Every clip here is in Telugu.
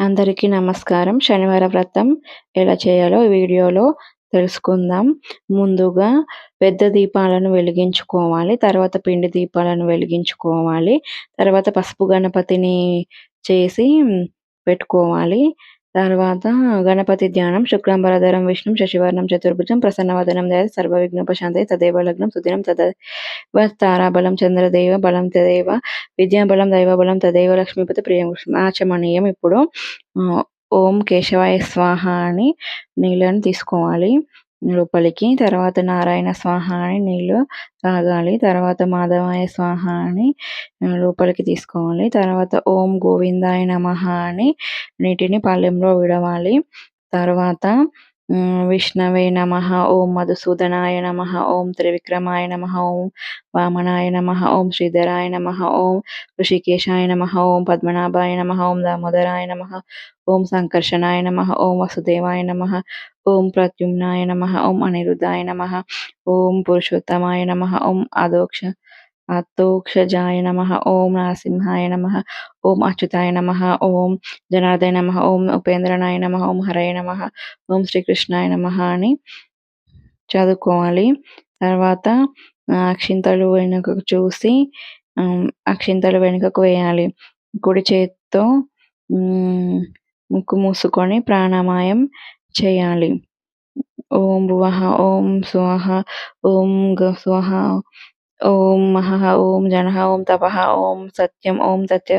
అందరికీ నమస్కారం. శనివార వ్రతం ఎలా చేయాలో వీడియోలో తెలుసుకుందాం. ముందుగా పెద్ద దీపాలను వెలిగించుకోవాలి తర్వాత పిండి దీపాలను వెలిగించుకోవాలి తర్వాత పసుపు గణపతిని చేసి పెట్టుకోవాలి. తర్వాత గణపతి ధ్యానం శుక్లాంబరధరం విష్ణు శశివర్ణం చతుర్భుజం ప్రసన్నవదనం దయ సర్వ విఘ్నోపశాంతయ తదేవ లగ్నం సుదినం తదేవ తారాబలం చంద్రదేవ బలం తదేవ విద్యాబలం దైవబలం తదేవ లక్ష్మీపతి ప్రియం ఆచమనీయం ఇప్పుడు ఓం కేశవాయ స్వాహ అని నీళ్ళని తీసుకోవాలి. లోపలికి తర్వాత నారాయణ స్వాహ అని నీళ్ళు తాగాలి తర్వాత మాధవాయ స్వాహ అని లోపలికి తీసుకోవాలి తర్వాత ఓం గోవిందాయ నమ అని నీటిని పళ్ళెంలో విడవాలి తర్వాత విష్ణవే నమ ఓం మధుసూదనాయ నమ ఓం త్రివిక్రమాయ నమ ఓం వామనాయ నమ ఓం శ్రీధరాయ నమ ఓం ఋషికేశాయ నమ ఓం పద్మనాభాయ నమ ఓం దామోదరాయ నమ ఓం సంకర్షణాయ నమ ఓం వసుదేవాయ నమ ఓం ప్రత్యుమ్నాయ నమ ఓం అనిరుద్ధాయ నమ ఓం పురుషోత్తమాయ నమ ఓం అదోక్ష అతోక్షజాయ నమ ఓం నరసింహాయ నమ ఓం అచ్యుతాయ నమ ఓం జనార్దయ నమ ఓం ఉపేంద్రనాయ నమ ఓం హరయ నమ ఓం శ్రీకృష్ణాయ నమ అని చదువుకోవాలి. తర్వాత అక్షింతలు వెనుకకు చూసి అక్షింతలు వెనుకకు వేయాలి. కుడి చేత్తో ముక్కు మూసుకొని ప్రాణామాయం చేయాలి. ఓం భువః ఓం స్వాహ ఓం గ ఓం మహః ఓం జనః ఓం తపః ఓం సత్యం ఓం సత్య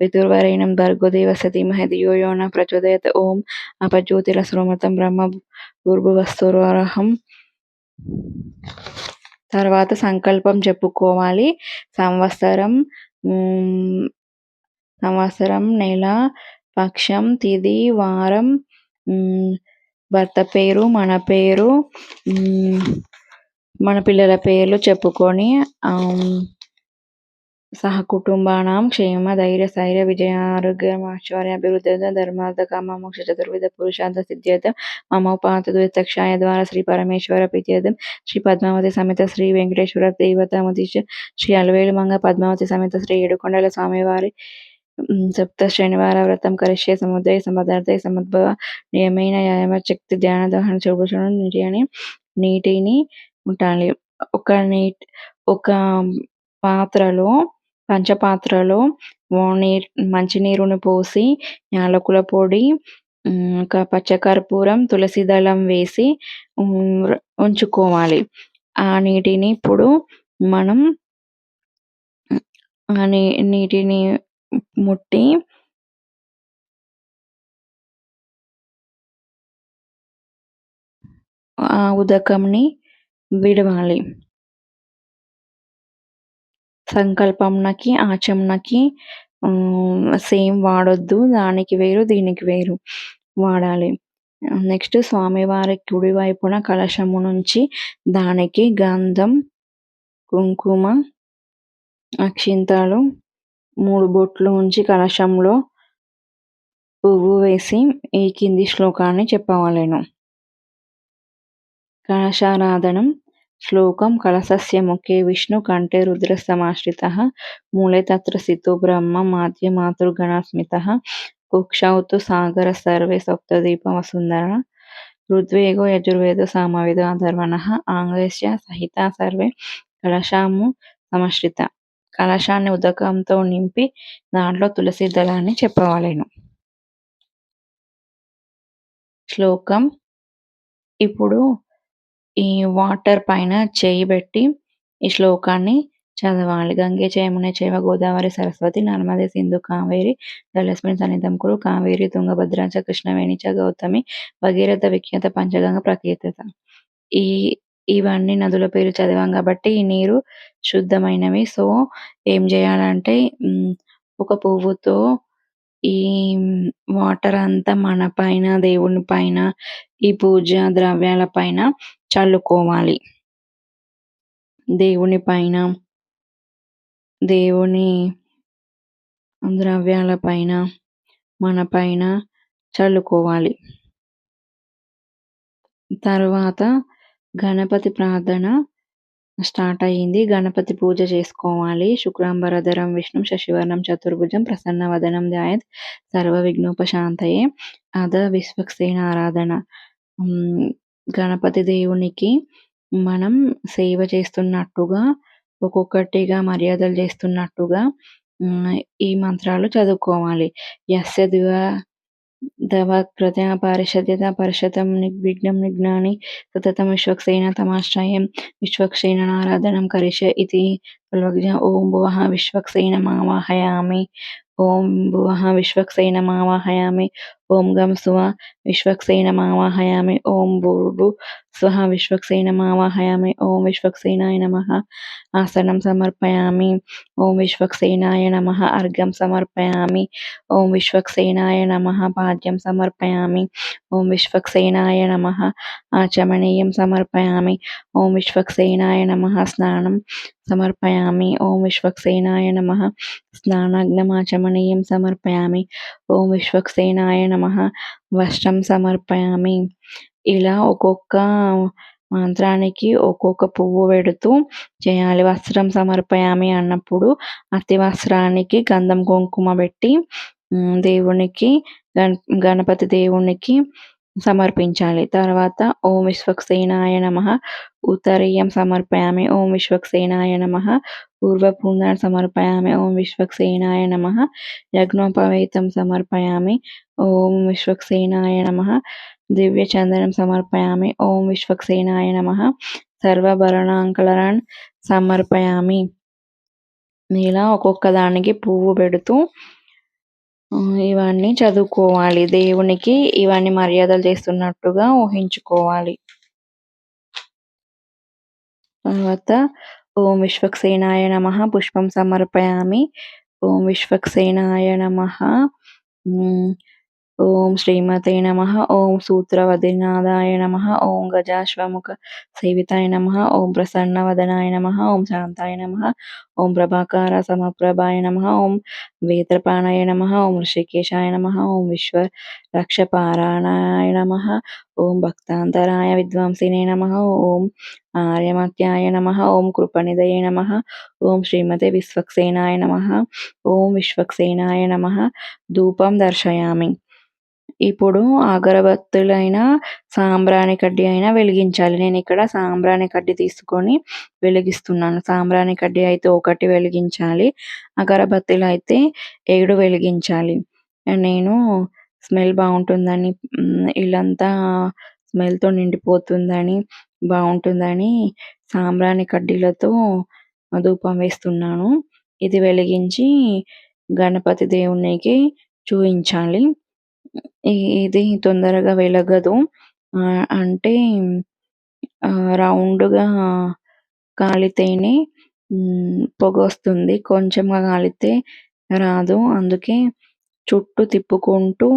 విదుర్వరేణం భర్గో వసతి ధీమహి ధియో యో ఓం అపజ్యోతిల ఓం అపజ్యోతిరసృమతం బ్రహ్మ భూర్భువస్సురహం తర్వాత సంకల్పం చెప్పుకోవాలి. సంవత్సరం సంవత్సరం నెల పక్షం తిథి వారం భర్త పేరు మన పేరు మన పిల్లల పేర్లు చెప్పుకొని సహకుటుంబానాం క్షేమ ధైర్య స్థైర్య విజయ ఆరోగ్యం ఐశ్వర్య అభివృద్ధి ధర్మార్థ కామ మోక్ష చతుర్విధ పురుషార్థ సిద్ధ్యర్థం మమోపాత ద్వితక్షాయ ద్వారా శ్రీ పరమేశ్వర పిత్యర్థం శ్రీ పద్మావతి సమేత శ్రీ వెంకటేశ్వర దేవతామతి శ్రీ అలవేలు మంగ పద్మావతి సమేత శ్రీ ఏడుకొండల స్వామివారి సప్త శనివార వ్రతం కరిష్యే సముద్రయ సమర్థార్థ సమద్భవ నియమైన శక్తి ధ్యాన దహన చూపుచడం నీటి అని నీటిని ఉండాలి ఒక నీటి ఒక పాత్రలో పంచపాత్రలో నీరు మంచినీరుని పోసి యాలకుల పొడి ఒక పచ్చకర్పూరం తులసి దళం వేసి ఉంచుకోవాలి. ఆ నీటిని ఇప్పుడు మనం ఆ నీ నీటిని ముట్టి ఆ ఉదకంని విడవాలి. సంకల్పంనకి ఆచంనకి సేమ్ వాడొద్దు దానికి వేరు దీనికి వేరు వాడాలి. నెక్స్ట్ స్వామివారి కుడి వైపున కలశము నుంచి దానికి గంధం కుంకుమ అక్షింతలు మూడు బొట్లు ఉంచి కలశంలో పువ్వు వేసి ఈ కింది శ్లోకాన్ని చెప్పవలెను. కలశారాధనం శ్లోకం కలశస్య ముఖే విష్ణు కంఠే రుద్ర మూలే తత్ర సితో బ్రహ్మ మాధ్య మాతృగణస్మితः కుక్షౌతు సాగర సర్వే సప్తదీపవసుంధర ఋద్వేగో యజుర్వేద సామవేద అథర్వణः ఆంగ్లస్య సహిత సర్వే కలశాము సమశ్రిత. కలశాన్ని ఉదకంతో నింపి దాంట్లో తులసి దళాన్ని చెప్పవలెను. శ్లోకం. ఇప్పుడు ఈ వాటర్ పైన చేయి పెట్టి ఈ శ్లోకాన్ని చదవాలి. గంగే చేయమునే చేవ గోదావరి సరస్వతి నర్మదే సింధు కావేరి జలస్మిన్ సన్నిధం కురు కావేరి తుంగభద్రాచ చ కృష్ణవేణి గౌతమి భగీరథ విఖ్యాత పంచగంగ ప్రకీర్తిత ఈ ఇవన్నీ నదుల పేరు చదివాం కాబట్టి ఈ నీరు శుద్ధమైనవి. సో ఏం చేయాలంటే ఒక పువ్వుతో ఈ వాటర్ అంతా మన పైన దేవుని పైన ఈ పూజ ద్రవ్యాల పైన చల్లుకోవాలి. దేవుని పైన దేవుని ద్రవ్యాల పైన మన పైన చల్లుకోవాలి. తర్వాత గణపతి ప్రార్థన స్టార్ట్ అయ్యింది. గణపతి పూజ చేసుకోవాలి. శుక్రాంబరధరం విష్ణు శశివర్ణం చతుర్భుజం ప్రసన్న వదనం ధ్యాయత్ సర్వ విఘ్నోపశాంతయే. అద విశ్వక్సేన ఆరాధన. గణపతి దేవునికి మనం సేవ చేస్తున్నట్టుగా ఒక్కొక్కటిగా మర్యాదలు చేస్తున్నట్టుగా ఈ మంత్రాలు చదువుకోవాలి. యస్య దివ దవాత్ప్రత్యపారిషద్యత పరిషతం నిర్విఘ్నం నిఘ్నాని సతతం విశ్వక్సేన తమాశ్రయం విశ్వక్సేన ఆరాధనం కరిష్య ఇది ఓం భువః విశ్వక్సేనమావాహయామి ఓం భువః విశ్వక్సేనమావాహయామి ఓం గం సువ విశ్వక్సేనమావాహయామి ఓం భూర్భు స్వః విశ్వక్సేనమావాహయామి ఓం విశ్వక్సేనాయ నమః ఆసనం సమర్పయామి ఓం విశ్వక్సేనాయ నమః అర్ఘ్యం సమర్పయామి ఓం విశ్వక్సేనాయ నమః పాద్యం సమర్పయామి ఓం విశ్వక్సేనాయ నమః ఆచమనీయం సమర్పయామి ఓం విశ్వక్సేనాయ నమః స్నానం సమర్పయామి ఓం విశ్వక్సేనాయ నమః స్నానాగ్నమాచమనీయం సమర్పయామి ఓం విశ్వక్సేనాయ నమ. వస్త్రం సమర్పయామి. ఇలా ఒక్కొక్క మంత్రానికి ఒక్కొక్క పువ్వు పెడుతూ చేయాలి. వస్త్రం సమర్పయామి అన్నప్పుడు అతి వస్త్రానికి గంధం కుంకుమ పెట్టి దేవునికి గణ గణపతి దేవునికి సమర్పించాలి. తర్వాత ఓం విశ్వక్సేనాయ నమ. ఉత్తరీయం సమర్పయామి. ఓం విశ్వక్సేనాయ నమ. పూర్వపుంద సమర్పయామి. ఓం విశ్వక్సేనాయ నమ. యజ్ఞోపవేతం సమర్పయామి. ఓం విశ్వక్సేనాయ నమ. దివ్యచందనం సమర్పయామి. ఓం విశ్వక్సేనాయ నమ. సర్వభరణాంకలరాన్ సమర్పయామి. ఇలా ఒక్కొక్క దానికి పువ్వు పెడుతూ ఇవన్నీ చదువుకోవాలి. దేవునికి ఇవన్నీ మర్యాదలు చేస్తున్నట్టుగా ఊహించుకోవాలి. తర్వాత ఓం విశ్వక్సేనాయ నమ పుష్పం సమర్పయామి. ఓం విశ్వక్సేనాయ నమ. ఓం శ్రీమతే నమ ఓం సూత్రవదినాదాయ నమ ఓం గజాశ్వముఖ సేవితాయ నమ ఓం ప్రసన్నవదనాయ నమ ఓం శాంతాయ నమ ఓం ప్రభాకార సమప్రభాయ నమ ఓం వేత్రపాణాయ నమ ఓం ఋషికేశాయ నమ ఓం విశ్వ రక్షపారాయణాయ నమ ఓం భక్తాంతరాయ విద్వాంసినే నమ ఓం ఆర్యమత్యాయ నమ ఓం కృపనిదయ నమ ఓం శ్రీమతే విశ్వక్సేనాయ నమ ఓం విశ్వక్సేనాయ నమ ధూపం దర్శయామి ఇప్పుడు అగరబత్తులైన సాంబ్రాణి కడ్డీ అయినా వెలిగించాలి. నేను ఇక్కడ సాంబ్రాణి కడ్డీ తీసుకొని వెలిగిస్తున్నాను. సాంబ్రాణి కడ్డీ అయితే ఒకటి వెలిగించాలి. అగరబత్తులు అయితే ఏడు వెలిగించాలి. నేను స్మెల్ బాగుంటుందని ఇల్లంతా స్మెల్తో నిండిపోతుందని బాగుంటుందని సాంబ్రాణి కడ్డీలతో ధూపం వేస్తున్నాను. ఇది వెలిగించి గణపతి దేవునికి చూపించాలి. ఇది తొందరగా వెలగదు. అంటే రౌండ్గా కాలితేనే పొగ వస్తుంది. కొంచెంగా కాలితే రాదు. అందుకే చుట్టూ తిప్పుకుంటూ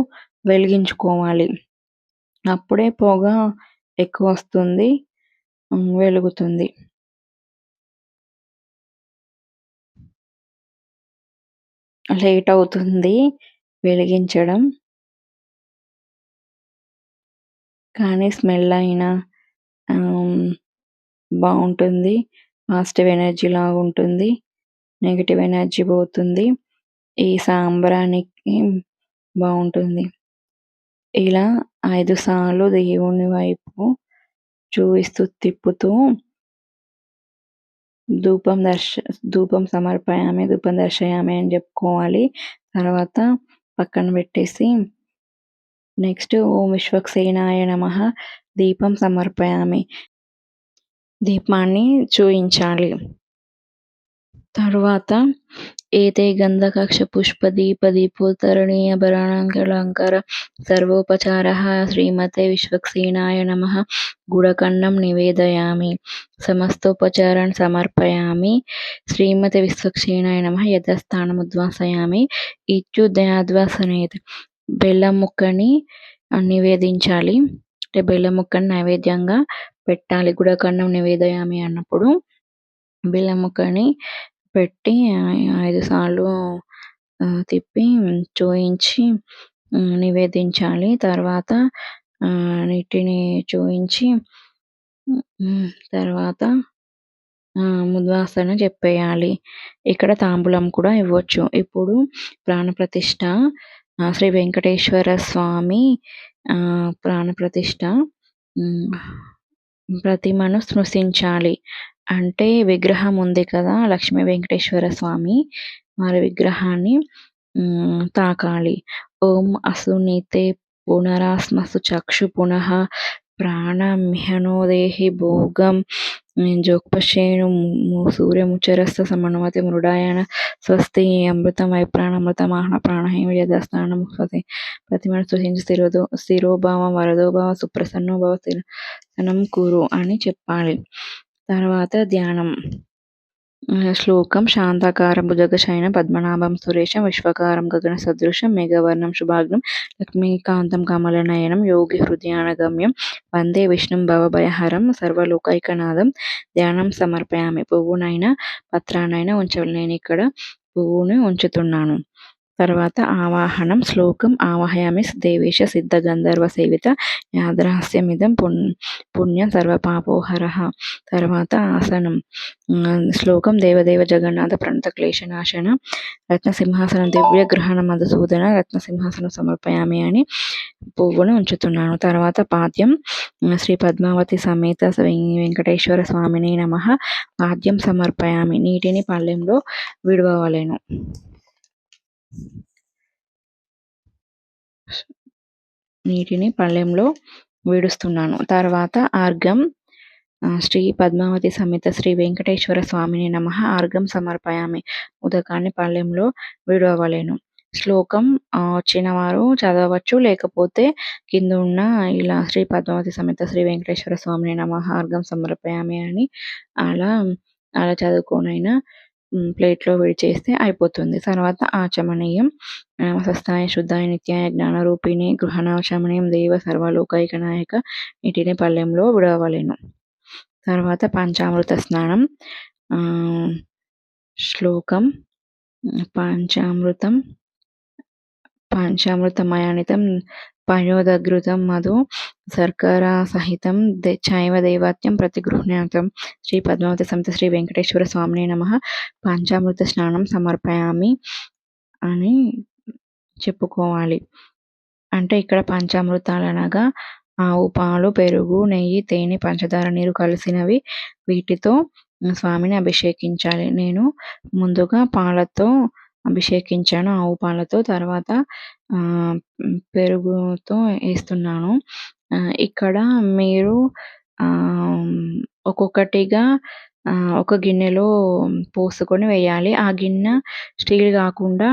వెలిగించుకోవాలి. అప్పుడే పొగ ఎక్కువ వస్తుంది వెలుగుతుంది. లేట్ అవుతుంది వెలిగించడం. కానీ స్మెల్ అయినా బాగుంటుంది. పాజిటివ్ ఎనర్జీ లాగా ఉంటుంది. నెగిటివ్ ఎనర్జీ పోతుంది. ఈ సాంబ్రానికి బాగుంటుంది. ఇలా ఐదు సార్లు దేవుని వైపు చూపిస్తూ తిప్పుతూ ధూపం దర్శ ధూపం సమర్పయామి ధూపం దర్శయామి అని చెప్పుకోవాలి. తర్వాత పక్కన పెట్టేసి నెక్స్ట్ ఓం విశ్వక్సేనాయ నమ. దీపం సమర్పయామి. దీపాన్ని చూయించాలి. తరువాత ఏతే గంధకక్ష పుష్ప దీప దీపోత్తరణీయ భరణాలంకార సర్వోపచార. శ్రీమతే విశ్వక్సేనాయ నమ. గుడఖండం నివేదయామి. సమస్తోపచారాన్ని సమర్పయామి. శ్రీమతి విశ్వక్సేనాయ నమ. యథస్థానం ఉద్వాసయామి ఇత్యుదయాద్వాసనేత్. బెల్లం ముక్కని నివేదించాలి. అంటే బెల్లం ముక్కని నైవేద్యంగా పెట్టాలి. గుడకన్నం నివేదయామి అన్నప్పుడు బెల్లం ముక్కని పెట్టి ఐదు సార్లు తిప్పి చూయించి నివేదించాలి. తర్వాత నీటిని చూయించి తర్వాత ముద్వాసన చెప్పేయాలి. ఇక్కడ తాంబూలం కూడా ఇవ్వచ్చు. ఇప్పుడు ప్రాణప్రతిష్ఠ శ్రీ వెంకటేశ్వర స్వామి ప్రాణప్రతిష్ఠ ప్రతిమను స్పృశించాలి అంటే విగ్రహం ఉంది కదా లక్ష్మీ వెంకటేశ్వర స్వామి వారి విగ్రహాన్ని తాకాలి. ఓం అసునీతే పునరాస్మసు చక్షు పునః ప్రాణ మిహనోదేహి భోగం జోక్పశేను సూర్యముచరస్థ సమన్వతి మృడాయన స్వస్తి అమృతం వైప్రాణమృతమాహన ప్రాణహేమ యథాస్థానం స్వతి ప్రతిమను సృష్టించి స్థిరోదో స్థిరోభావ వరదోభావ సుప్రసన్నోభావ స్థిరం కూరు అని చెప్పాలి. తర్వాత ధ్యానం. శ్లోకం శాంతాకారం భుజగశయన పద్మనాభం సురేశం విశ్వకారం గగన సదృశం మేఘవర్ణం శుభాగ్నం లక్ష్మీకాంతం కమలనయనం యోగి హృదయానగమ్యం. వందే విష్ణుం భవభయహరం సర్వలోకైకనాథం. ధ్యానం సమర్పయామి. పువ్వునైనా పత్రానైనా ఉంచవాలి నేను ఇక్కడ పువ్వుని ఉంచుతున్నాను. తర్వాత ఆవాహనం శ్లోకం ఆవాహయామి దేవేశ సిద్ధ గంధర్వ సేవిత యాదరహస్యమిదం పుణ్ పుణ్యం సర్వపాపోహర. తర్వాత ఆసనం శ్లోకం దేవదేవ జగన్నాథ ప్రణత క్లేశనాశన రత్నసింహాసనం దివ్య గ్రహణ మధుసూదన రత్నసింహాసనం సమర్పయామి అని పువ్వును ఉంచుతున్నాను. తర్వాత పాద్యం శ్రీ పద్మావతి సమేత వెంకటేశ్వర స్వామిని నమ. పాద్యం సమర్పయామి నీటిని పళ్ళెంలో విడవలేను నీటిని పళ్ళెంలో విడుస్తున్నాను. తర్వాత ఆర్గం శ్రీ పద్మావతి సమేత శ్రీ వెంకటేశ్వర స్వామిని నమ. ఆర్గం సమర్పయామి. ఉదకాన్ని పళ్ళెంలో విడవలేను శ్లోకం వచ్చిన వారు చదవచ్చు లేకపోతే కింద ఉన్న ఇలా శ్రీ పద్మావతి సమేత శ్రీ వెంకటేశ్వర స్వామిని నమ. ఆర్గం సమర్పయామి అని అలా అలా చదువుకోనైనా ప్లేట్లో విడిచేస్తే అయిపోతుంది. తర్వాత ఆచమనీయం స్వస్థాయ శుద్ధాయ నిత్యాయ జ్ఞానరూపిణి గృహనాశమనీయం దేవ సర్వలోకైక నాయక నీటిని పళ్ళెంలో విడవలేను. తర్వాత పంచామృత స్నానం శ్లోకం పంచామృతం పంచామృతమయానితం పయోదగృతం మధు సర్కార సహితం చైవ దైవాత్యం ప్రతిగృహ్ణాతం. శ్రీ పద్మావతి సమిత శ్రీ వెంకటేశ్వర స్వామిని నమ. పంచామృత స్నానం సమర్పయామి అని చెప్పుకోవాలి. అంటే ఇక్కడ పంచామృతాలు అనగా ఆవు పాలు పెరుగు నెయ్యి తేనె పంచదార నీరు కలిసినవి వీటితో స్వామిని అభిషేకించాలి. నేను ముందుగా పాలతో అభిషేకించాను ఆవు పాలతో తర్వాత పెరుగుతో వేస్తున్నాను. ఇక్కడ మీరు ఒక్కొక్కటిగా ఒక గిన్నెలో పోసుకొని వేయాలి. ఆ గిన్నె స్టీల్ కాకుండా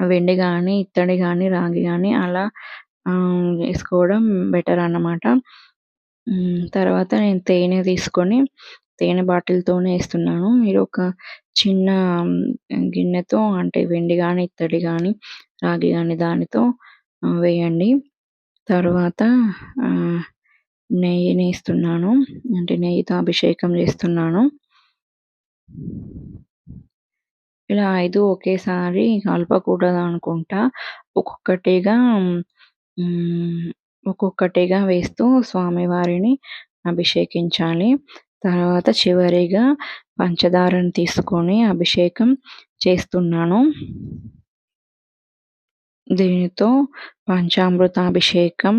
వెండి కానీ ఇత్తడి కానీ రాగి కానీ అలా వేసుకోవడం బెటర్ అన్నమాట. తర్వాత నేను తేనె తీసుకొని తేనె బాటిల్తోనే వేస్తున్నాను మీరు ఒక చిన్న గిన్నెతో అంటే వెండి కానీ ఇత్తడి కానీ రాగి కానీ దానితో వేయండి. తర్వాత నెయ్యిని వేస్తున్నాను అంటే నెయ్యితో అభిషేకం చేస్తున్నాను. ఇలా ఐదు ఒకేసారి కలపకూడదు అనుకుంటా ఒక్కొక్కటిగా ఒక్కొక్కటిగా వేస్తూ స్వామివారిని అభిషేకించాలి. తర్వాత చివరిగా పంచదారను తీసుకొని అభిషేకం చేస్తున్నాను. దీనితో పంచామృతాభిషేకం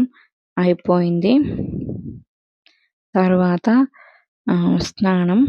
అయిపోయింది. తర్వాత స్నానం